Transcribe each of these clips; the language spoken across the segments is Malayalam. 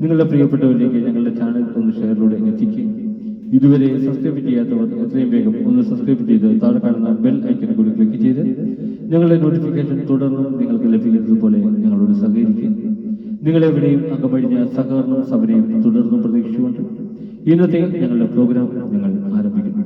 നിങ്ങളുടെ പ്രിയപ്പെട്ടവരിലേക്ക് ഞങ്ങളുടെ ചാനൽ ഒന്ന് ഷെയറിലൂടെ എത്തിക്കുക ഇതുവരെ സബ്സ്ക്രൈബ് ചെയ്യാത്തവർ എത്രയും വേഗം ഒന്ന് സബ്സ്ക്രൈബ് ചെയ്ത് താഴെ കാണുന്ന ബെൽ ഐക്കൺ കൂടി ക്ലിക്ക് ചെയ്ത് ഞങ്ങളുടെ നോട്ടിഫിക്കേഷൻ തുടർന്നും നിങ്ങൾക്ക് ലഭിക്കുന്നത് പോലെ ഞങ്ങളോട് സഹകരിക്കുക നിങ്ങളെവിടെയും അകമഴിഞ്ഞ സഹകരണവും സഭയും തുടർന്നും പ്രതീക്ഷിച്ചുകൊണ്ട് ഇന്നത്തെ ഞങ്ങളുടെ പ്രോഗ്രാം ഞങ്ങൾ ആരംഭിക്കുന്നു.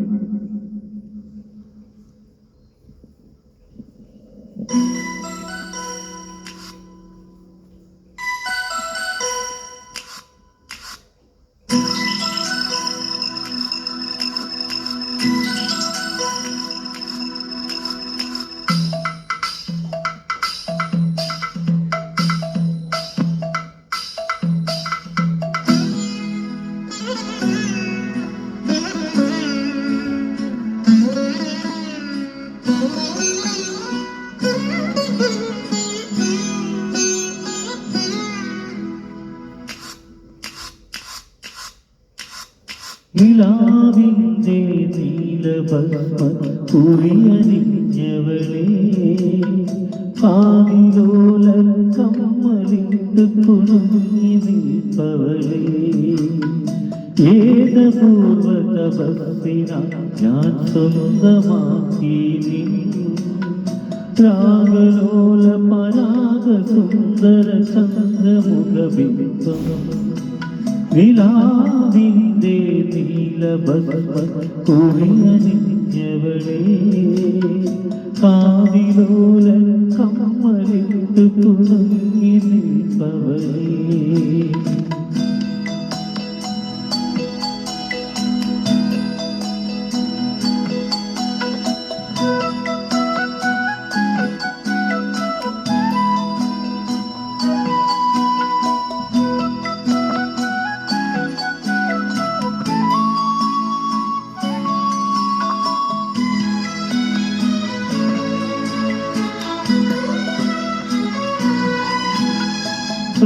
നിലാവിന്റെ നീലഭസ്മ കുറിയണിഞ്ഞവളേ പാതിലോല കമ്മലിട്ട് കുണുങ്ങി നിൽപ്പവളേ. ഏതപൂർവ തപസ്സിന ഞാൻ സ്വന്തമാക്കി രാഗലോല പരാഗ സുന്ദര ചന്ദ്രമുഖബിംബം നിലാവിന്റെ നീലഭസ്മ കുറിയണിഞ്ഞവളേ കാതിലോല കമ്മലിട്ട് കുണുങ്ങി നിൽപ്പവളേ.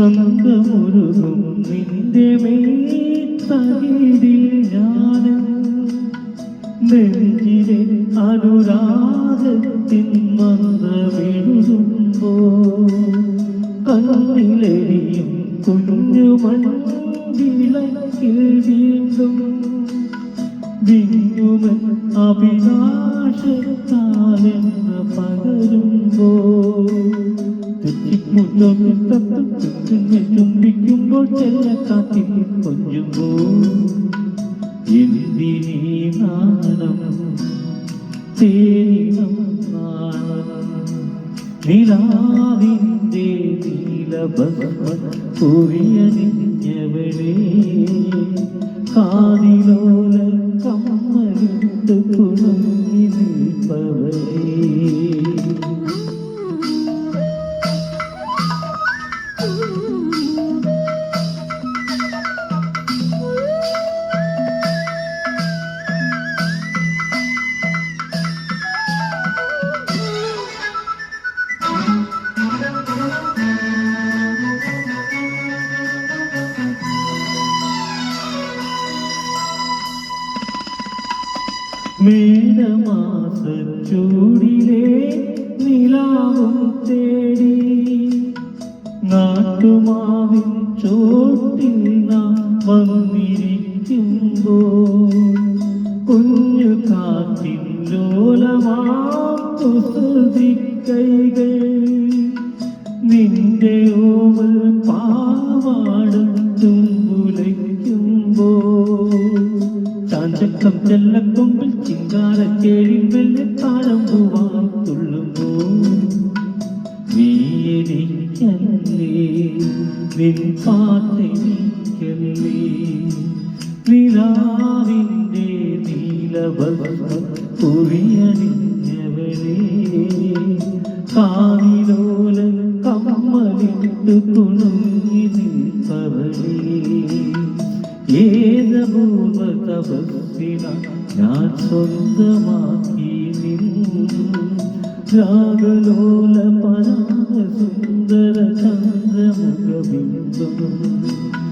സ്വന്തമൊരുകും നിന്റെ മേത്തകിടിൽ ഞാൻ നെഞ്ചിലെ അനുരാഗത്തിൻ മന്ത്രമെഴുതുമ്പോ കണ്ണിലെരിയും കുഞ്ഞു മൺവിളക്കിൽ വീണ്ടും വിങ്ങുമൻ അഭിലാഷത്താലെന്ന ചുംബിക്കുമ്പോൾ ചെല്ലക്കാത്തിൽ കൊഞ്ചുമ്പോ എന്തിനീ നാണം മേടമാസ ചൂടിലെ നിലാവും തേടി നാട്ടുമാവിൻ ചോട്ടിൽ നാം വന്നിരിക്കുമ്പോ കുഞ്ഞു കാത്തിൻ ലോലമാതി കൈകൾ നിന്റെ ഓവൽ പാവാടും നിലാവിന്റെ നീലഭസ്മ കുറിയണിഞ്ഞവളേ കാതിലോല കമ്മലിട്ട് തുണങ്ങി നിൽപ്പവ ഏതപൂർവ തപസ്സിന ഞാൻ സ്വന്തമാക്കി നിന്നു. രാഗലോല പരാഗ സുന്ദര ചന്ദ്രമുഖബിംബം